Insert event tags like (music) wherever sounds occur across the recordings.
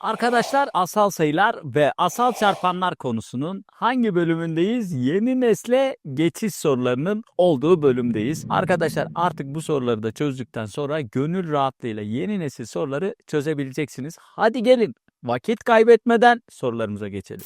Arkadaşlar asal sayılar ve asal çarpanlar konusunun hangi bölümündeyiz? Yeni nesle geçiş sorularının olduğu bölümdeyiz. Arkadaşlar artık bu soruları da çözdükten sonra gönül rahatlığıyla yeni nesil soruları çözebileceksiniz. Hadi gelin vakit kaybetmeden sorularımıza geçelim.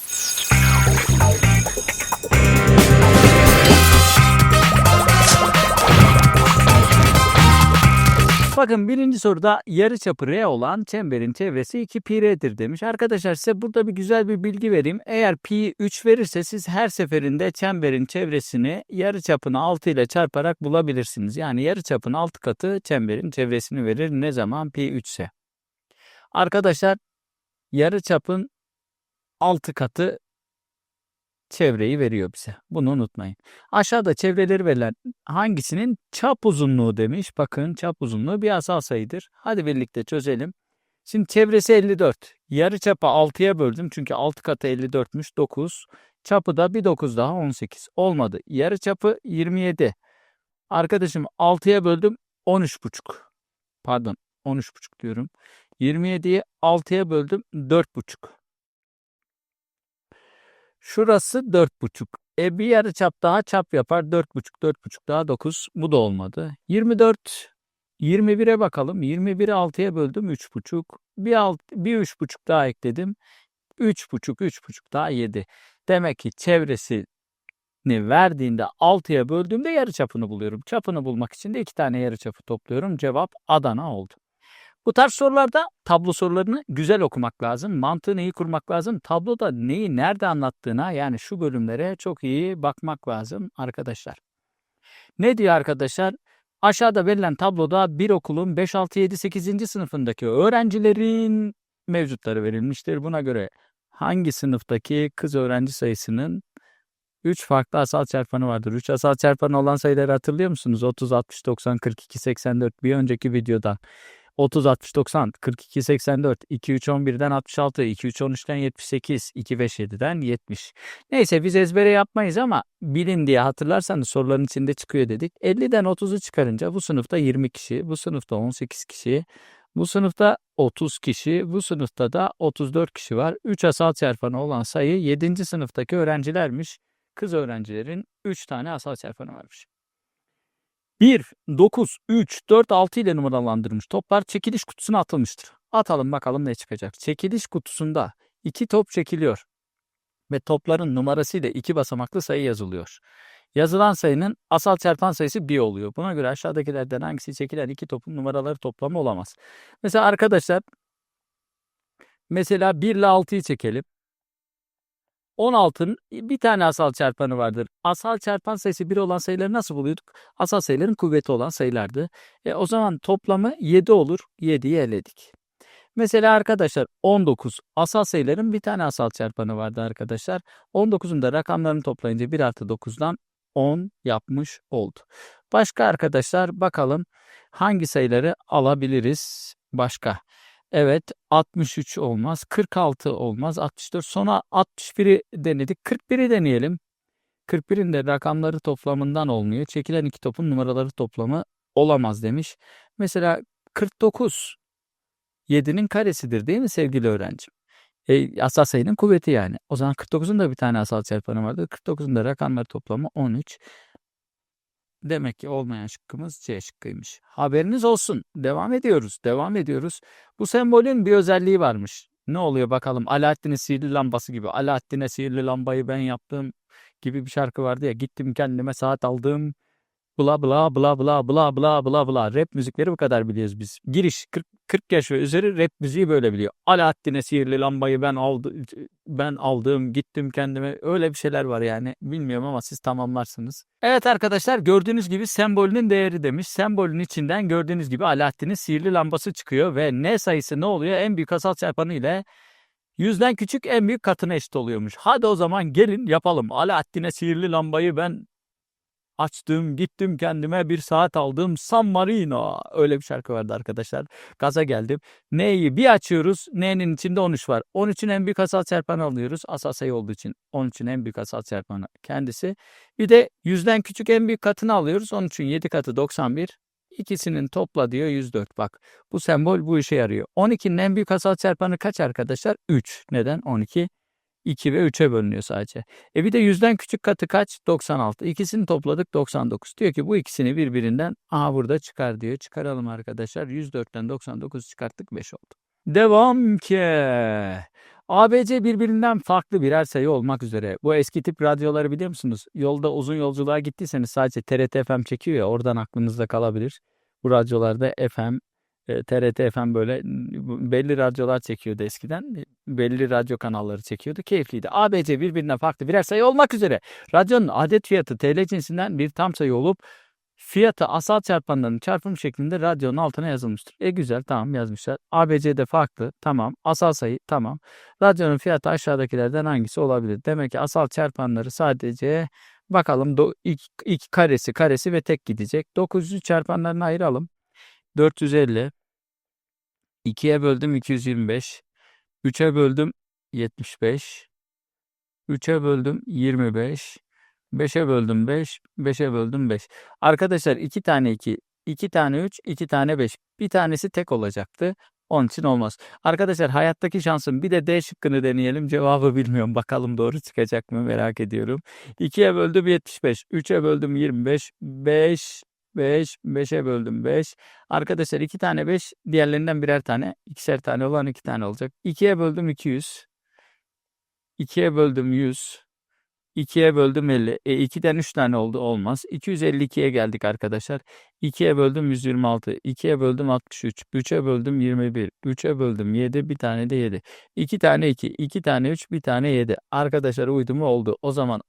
Bakın birinci soruda yarıçapı R olan çemberin çevresi 2 pi r'dir demiş. Arkadaşlar size burada bir güzel bir bilgi vereyim. Eğer pi 3 verirse siz her seferinde çemberin çevresini yarıçapını 6 ile çarparak bulabilirsiniz. Yani yarıçapın 6 katı çemberin çevresini verir ne zaman pi 3 ise. Arkadaşlar yarıçapın 6 katı çevreyi veriyor bize. Bunu unutmayın. Aşağıda çevreleri verilen hangisinin çap uzunluğu demiş. Bakın çap uzunluğu bir asal sayıdır. Hadi birlikte çözelim. Şimdi çevresi 54. Yarı çapı 6'ya böldüm. Çünkü 6 katı 54'müş 9. Çapı da bir 9 daha 18. Olmadı. Yarı çapı 27. Arkadaşım 6'ya böldüm 13,5. Pardon 13,5 diyorum. 27'yi 6'ya böldüm 4,5. Şurası 4,5. E bir yarı çap daha çap yapar. 4,5, 4,5 daha 9. Bu da olmadı. 24, 21'e bakalım. 21'i 6'ya böldüm 3,5. Bir, alt, bir 3,5 daha ekledim. 3,5, 3,5 daha 7. Demek ki çevresini verdiğinde 6'ya böldüğümde yarı çapını buluyorum. Çapını bulmak için de iki tane yarı çapı topluyorum. Cevap Adana oldu. Bu tarz sorularda tablo sorularını güzel okumak lazım. Mantığını iyi kurmak lazım. Tabloda neyi nerede anlattığına yani şu bölümlere çok iyi bakmak lazım arkadaşlar. Ne diyor arkadaşlar? Aşağıda verilen tabloda bir okulun 5, 6, 7, 8. sınıfındaki öğrencilerin mevcutları verilmiştir. Buna göre hangi sınıftaki kız öğrenci sayısının 3 farklı asal çarpanı vardır. 3 asal çarpanı olan sayıları hatırlıyor musunuz? 30, 60, 90, 42, 84 bir önceki videoda. 30, 60, 90, 42, 84, 2, 3, 11'den 66, 2, 3, 13'ten 78, 2, 5, 7'den 70. Neyse biz ezbere yapmayız ama bilin diye hatırlarsanız soruların içinde çıkıyor dedik. 50'den 30'u çıkarınca bu sınıfta 20 kişi, bu sınıfta 18 kişi, bu sınıfta 30 kişi, bu sınıfta da 34 kişi var. 3 asal çarpanı olan sayı 7. sınıftaki öğrencilermiş. Kız öğrencilerin 3 tane asal çarpanı varmış. 1, 9, 3, 4, 6 ile numaralandırılmış toplar çekiliş kutusuna atılmıştır. Atalım bakalım ne çıkacak. Çekiliş kutusunda 2 top çekiliyor ve topların numarasıyla 2 basamaklı sayı yazılıyor. Yazılan sayının asal çarpan sayısı 1 oluyor. Buna göre aşağıdakilerden hangisi çekilen iki topun numaraları toplamı olamaz. Mesela arkadaşlar mesela 1 ile 6'yı çekelim. 16'nın bir tane asal çarpanı vardır. Asal çarpan sayısı 1 olan sayıları nasıl buluyorduk? Asal sayıların kuvveti olan sayılardı. E, o zaman toplamı 7 olur. 7'yi eledik. Mesela arkadaşlar 19 asal sayıların bir tane asal çarpanı vardı arkadaşlar. 19'un da rakamlarını toplayınca 1 artı 9'dan 10 yapmış oldu. Başka arkadaşlar bakalım hangi sayıları alabiliriz başka? Evet 63 olmaz. 46 olmaz. 64 sonra 61'i denedik. 41'i deneyelim. 41'in de rakamları toplamından olmuyor. Çekilen iki topun numaraları toplamı olamaz demiş. Mesela 49 7'nin karesidir değil mi sevgili öğrencim? E, asal sayının kuvveti yani. O zaman 49'un da bir tane asal çarpanı vardır. 49'un da rakamları toplamı 13. Demek ki olmayan şıkkımız C şıkkıymış. Haberiniz olsun. Devam ediyoruz. Devam ediyoruz. Bu sembolün bir özelliği varmış. Ne oluyor bakalım? Alaaddin'in sihirli lambası gibi. Alaaddin'e sihirli lambayı ben yaptım gibi bir şarkı vardı ya. Gittim kendime saat aldım. Bla bla bla bla bla bla bla bla. Rap müzikleri bu kadar biliyoruz biz. Giriş 40, 40 yaş ve üzeri rap müziği böyle biliyor. Alaaddin'e sihirli lambayı ben aldım, ben aldım, gittim kendime. Öyle bir şeyler var yani. Bilmiyorum ama siz tamamlarsınız. Evet arkadaşlar gördüğünüz gibi sembolünün değeri demiş. Sembolün içinden gördüğünüz gibi Alaaddin'in sihirli lambası çıkıyor ve n sayısı ne oluyor? En büyük asal çarpanı ile yüzden küçük en büyük katına eşit oluyormuş. Hadi o zaman gelin yapalım. Alaaddin'e sihirli lambayı ben açtım, gittim kendime bir saat aldım. San Marino. Öyle bir şarkı vardı arkadaşlar. Gaza geldim. N'yi bir açıyoruz. N'nin içinde 13 var. 13'ün en büyük asal çarpanı alıyoruz. Asal sayı olduğu için 13'ün en büyük asal çarpanı kendisi. Bir de yüzden küçük en büyük katını alıyoruz. 13'ün 7 katı 91. İkisinin topla diyor 104. Bak bu sembol bu işe yarıyor. 12'nin en büyük asal çarpanı kaç arkadaşlar? 3. Neden? 12 2 ve 3'e bölünüyor sadece. E bir de yüzden küçük katı kaç? 96. İkisini topladık 99. Diyor ki bu ikisini birbirinden aha burada çıkar diyor. Çıkaralım arkadaşlar. 104'ten 99 çıkarttık 5 oldu. Devam ki. ABC birbirinden farklı birer sayı olmak üzere. Bu eski tip radyoları biliyor musunuz? Yolda uzun yolculuğa gittiyseniz sadece TRT FM çekiyor ya oradan aklınızda kalabilir. Bu radyolarda FM, TRT FM böyle belli radyolar çekiyordu eskiden. Belli radyo kanalları çekiyordu. Keyifliydi. ABC birbirinden farklı birer sayı olmak üzere. Radyonun adet fiyatı TL cinsinden bir tam sayı olup fiyatı asal çarpanların çarpım şeklinde radyonun altına yazılmıştır. E güzel tamam yazmışlar. ABC'de farklı tamam. Asal sayı tamam. Radyonun fiyatı aşağıdakilerden hangisi olabilir? Demek ki asal çarpanları sadece bakalım do, iki, iki karesi karesi ve tek gidecek. 900'ü çarpanlarına ayıralım. 450 2'ye böldüm 225 3'e böldüm 75 3'e böldüm 25 5'e böldüm 5 5'e böldüm 5 Arkadaşlar 2 tane 2 2 tane 3 2 tane 5 bir tanesi tek olacaktı. Onun için olmaz. Arkadaşlar hayattaki şansım bir de D şıkkını deneyelim. Cevabı bilmiyorum. Bakalım doğru çıkacak mı merak ediyorum. 2'ye böldüm 75. 3'e böldüm 25. 5 5 5'e böldüm 5. Arkadaşlar 2 tane 5 diğerlerinden birer tane. ikişer tane olan 2 tane olacak. 2'ye böldüm 200. 2'ye böldüm 100. 2'ye böldüm 50. E 2'den 3 tane oldu olmaz. 252'ye geldik arkadaşlar. 2'ye böldüm 126. 2'ye böldüm 63. 3'e böldüm 21. 3'e böldüm 7. Bir tane de 7. 2 tane 2. 2 tane 3. Bir tane 7. Arkadaşlar uydu mu oldu. O zaman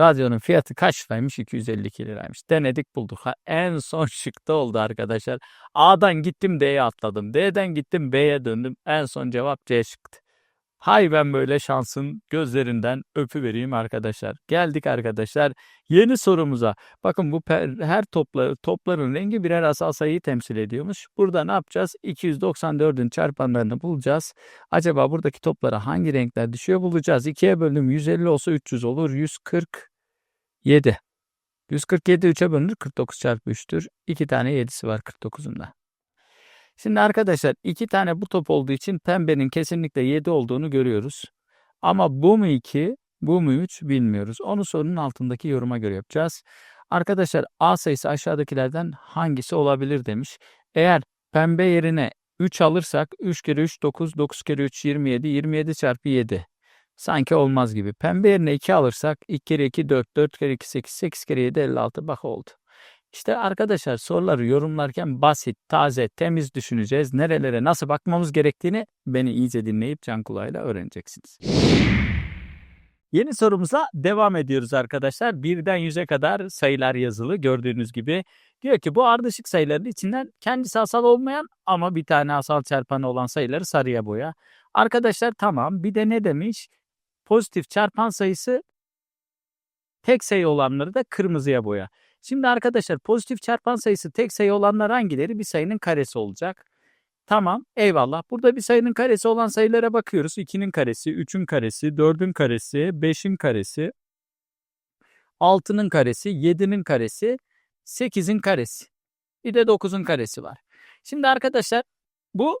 radyonun fiyatı kaç liraymış? 252 liraymış. Denedik bulduk. Ha, en son (laughs) şıkta oldu arkadaşlar. A'dan gittim D'ye atladım. D'den gittim B'ye döndüm. En son cevap C şıktı. Hay ben böyle şansın gözlerinden öpüvereyim arkadaşlar. Geldik arkadaşlar yeni sorumuza. Bakın bu her topları, topların rengi birer asal sayıyı temsil ediyormuş. Burada ne yapacağız? 294'ün çarpanlarını bulacağız. Acaba buradaki toplara hangi renkler düşüyor bulacağız. 2'ye bölüm 150 olsa 300 olur. 147. 147 3'e bölünür 49 çarpı 3'tür. 2 tane 7'si var 49'un da. Şimdi arkadaşlar iki tane bu top olduğu için pembenin kesinlikle 7 olduğunu görüyoruz. Ama bu mu 2, bu mu 3 bilmiyoruz. Onu sorunun altındaki yoruma göre yapacağız. Arkadaşlar A sayısı aşağıdakilerden hangisi olabilir demiş. Eğer pembe yerine 3 alırsak 3 kere 3 9, 9 kere 3 27, 27 çarpı 7. Sanki olmaz gibi. Pembe yerine 2 alırsak 2 kere 2 4, 4 kere 2 8, 8 kere 7 56 bak oldu. İşte arkadaşlar soruları yorumlarken basit, taze, temiz düşüneceğiz. Nerelere nasıl bakmamız gerektiğini beni iyice dinleyip can kulağıyla öğreneceksiniz. Yeni sorumuza devam ediyoruz arkadaşlar. Birden yüze kadar sayılar yazılı gördüğünüz gibi. Diyor ki bu ardışık sayıların içinden kendisi asal olmayan ama bir tane asal çarpanı olan sayıları sarıya boya. Arkadaşlar tamam bir de ne demiş? Pozitif çarpan sayısı tek sayı olanları da kırmızıya boya. Şimdi arkadaşlar pozitif çarpan sayısı tek sayı olanlar hangileri? Bir sayının karesi olacak. Tamam eyvallah. Burada bir sayının karesi olan sayılara bakıyoruz. 2'nin karesi, 3'ün karesi, 4'ün karesi, 5'in karesi, 6'nın karesi, 7'nin karesi, 8'in karesi. Bir de 9'un karesi var. Şimdi arkadaşlar bu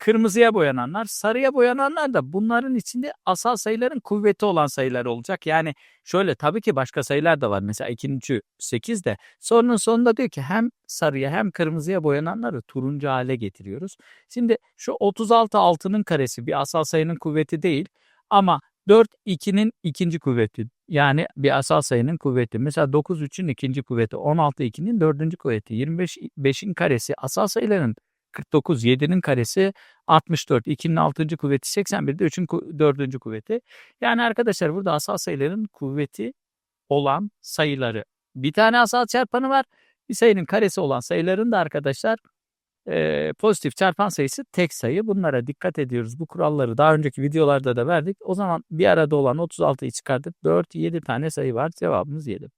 kırmızıya boyananlar, sarıya boyananlar da bunların içinde asal sayıların kuvveti olan sayılar olacak. Yani şöyle tabii ki başka sayılar da var. Mesela 2'nin 3'ü 8 de sorunun sonunda diyor ki hem sarıya hem kırmızıya boyananları turuncu hale getiriyoruz. Şimdi şu 36 6'nın karesi bir asal sayının kuvveti değil ama 4 2'nin ikinci kuvveti. Yani bir asal sayının kuvveti. Mesela 9 3'ün ikinci kuvveti, 16 2'nin dördüncü kuvveti, 25 5'in karesi asal sayıların 49, 7'nin karesi 64, 2'nin 6. kuvveti 81, de 3'ün 4. kuvveti. Yani arkadaşlar burada asal sayıların kuvveti olan sayıları. Bir tane asal çarpanı var. Bir sayının karesi olan sayıların da arkadaşlar e, pozitif çarpan sayısı tek sayı. Bunlara dikkat ediyoruz. Bu kuralları daha önceki videolarda da verdik. O zaman bir arada olan 36'yı çıkardık. 4, 7 tane sayı var. Cevabımız 7.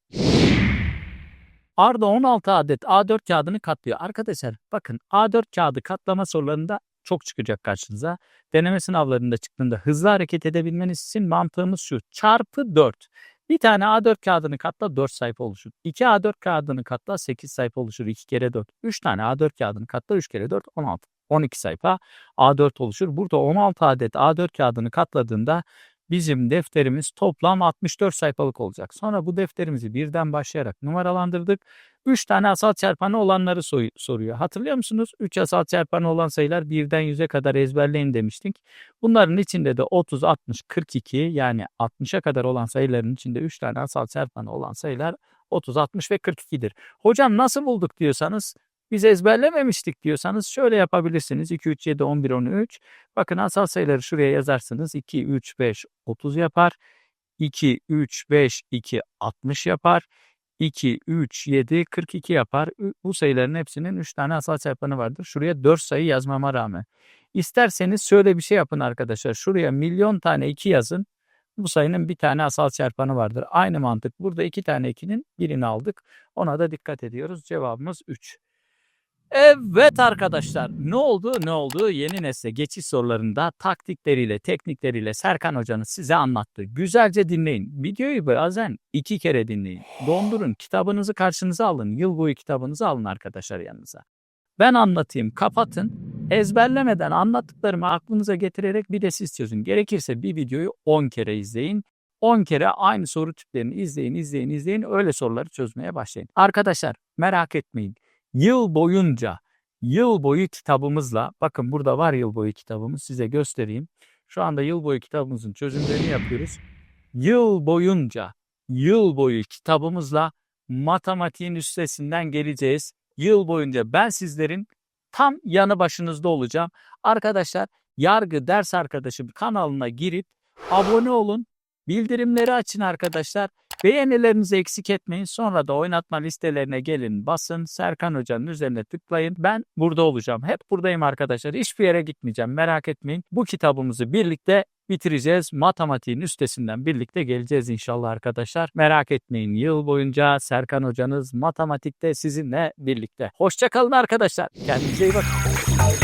Arda 16 adet A4 kağıdını katlıyor. Arkadaşlar bakın A4 kağıdı katlama sorularında çok çıkacak karşınıza. Deneme sınavlarında çıktığında hızlı hareket edebilmeniz için mantığımız şu. Çarpı 4. Bir tane A4 kağıdını katla 4 sayfa oluşur. 2 A4 kağıdını katla 8 sayfa oluşur. 2 kere 4. 3 tane A4 kağıdını katla 3 kere 4 16. 12 sayfa A4 oluşur. Burada 16 adet A4 kağıdını katladığında bizim defterimiz toplam 64 sayfalık olacak. Sonra bu defterimizi birden başlayarak numaralandırdık. 3 tane asal çarpanı olanları soruyor. Hatırlıyor musunuz? 3 asal çarpanı olan sayılar birden 100'e kadar ezberleyin demiştik. Bunların içinde de 30, 60, 42 yani 60'a kadar olan sayıların içinde 3 tane asal çarpanı olan sayılar 30, 60 ve 42'dir. Hocam nasıl bulduk diyorsanız biz ezberlememiştik diyorsanız şöyle yapabilirsiniz. 2, 3, 7, 11, 13. Bakın asal sayıları şuraya yazarsınız. 2, 3, 5, 30 yapar. 2, 3, 5, 2, 60 yapar. 2, 3, 7, 42 yapar. Bu sayıların hepsinin 3 tane asal çarpanı vardır. Şuraya 4 sayı yazmama rağmen. İsterseniz şöyle bir şey yapın arkadaşlar. Şuraya milyon tane 2 yazın. Bu sayının bir tane asal çarpanı vardır. Aynı mantık. Burada 2 tane 2'nin birini aldık. Ona da dikkat ediyoruz. Cevabımız 3. Evet arkadaşlar ne oldu ne oldu yeni nesle geçiş sorularında taktikleriyle teknikleriyle Serkan hocanız size anlattı. Güzelce dinleyin. Videoyu bazen iki kere dinleyin. Dondurun kitabınızı karşınıza alın. Yıl boyu kitabınızı alın arkadaşlar yanınıza. Ben anlatayım kapatın. Ezberlemeden anlattıklarımı aklınıza getirerek bir de siz çözün. Gerekirse bir videoyu 10 kere izleyin. 10 kere aynı soru tiplerini izleyin, izleyin, izleyin. Öyle soruları çözmeye başlayın. Arkadaşlar merak etmeyin yıl boyunca yıl boyu kitabımızla bakın burada var yıl boyu kitabımız size göstereyim. Şu anda yıl boyu kitabımızın çözümlerini yapıyoruz. Yıl boyunca yıl boyu kitabımızla matematiğin üstesinden geleceğiz. Yıl boyunca ben sizlerin tam yanı başınızda olacağım. Arkadaşlar Yargı Ders Arkadaşım kanalına girip abone olun. Bildirimleri açın arkadaşlar. Beğenilerinizi eksik etmeyin. Sonra da oynatma listelerine gelin basın. Serkan Hoca'nın üzerine tıklayın. Ben burada olacağım. Hep buradayım arkadaşlar. Hiçbir yere gitmeyeceğim. Merak etmeyin. Bu kitabımızı birlikte bitireceğiz. Matematiğin üstesinden birlikte geleceğiz inşallah arkadaşlar. Merak etmeyin. Yıl boyunca Serkan Hocanız matematikte sizinle birlikte. Hoşçakalın arkadaşlar. Kendinize iyi bakın.